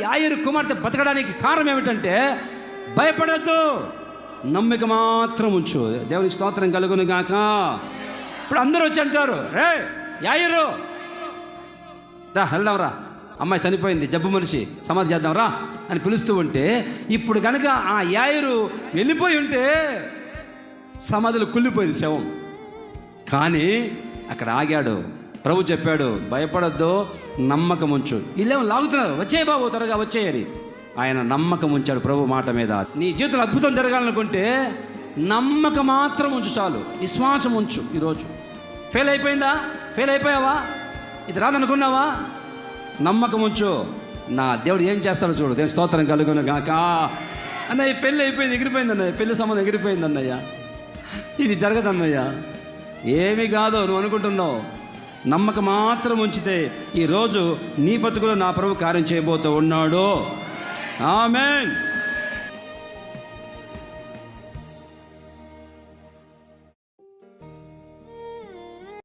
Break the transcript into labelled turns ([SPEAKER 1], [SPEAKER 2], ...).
[SPEAKER 1] యాయరు కుమార్తె బతకడానికి కారణం ఏమిటంటే భయపడద్దు. నమ్మిక మాత్రం ఉంచు. దేవునికి స్తోత్రం కలుగును గాక. ఇప్పుడు అందరూ వచ్చి అంటారు రే యాయరు రా వెళ్దాం రా. అమ్మాయి చనిపోయింది జబ్బు మనిషి సమాధి చేద్దాం రా అని పిలుస్తూ ఉంటే ఇప్పుడు కనుక ఆ యాయరు వెళ్ళిపోయి ఉంటే సమాధిలో కుళ్ళిపోయింది శవం. కానీ అక్కడ ఆగాడు. ప్రభు చెప్పాడు భయపడద్దు నమ్మకం ఉంచు వీళ్ళేమో లాగుతున్నారు వచ్చే బాబు త్వరగా వచ్చేయని ఆయన నమ్మకం ఉంచాడు ప్రభు మాట మీద. నీ జీవితంలో అద్భుతం జరగాలనుకుంటే నమ్మకం మాత్రం ఉంచు చాలు విశ్వాసం ఉంచు ఈరోజు. ఫెయిల్ అయిపోయిందా? ఫెయిల్ అయిపోయావా? ఇది రాదనుకున్నావా? నమ్మకం ఉంచు నా దేవుడు ఏం చేస్తాడో చూడు దేవుని స్తోత్రం కలుగును గాక. అన్నయ్య పెళ్ళి అయిపోయింది ఎగిరిపోయింది అన్నయ్య పెళ్ళి సంబంధం ఎగిరిపోయింది అన్నయ్య. ఇది జరగదన్నయ్యా. ఏమి కాదు నువ్వు అనుకుంటున్నావు. నమ్మకం మాత్రం ఉంచితే ఈరోజు నీ బతుకులో నా ప్రభు కార్యం చేయబోతూ ఉన్నాడు. ఆమెన్.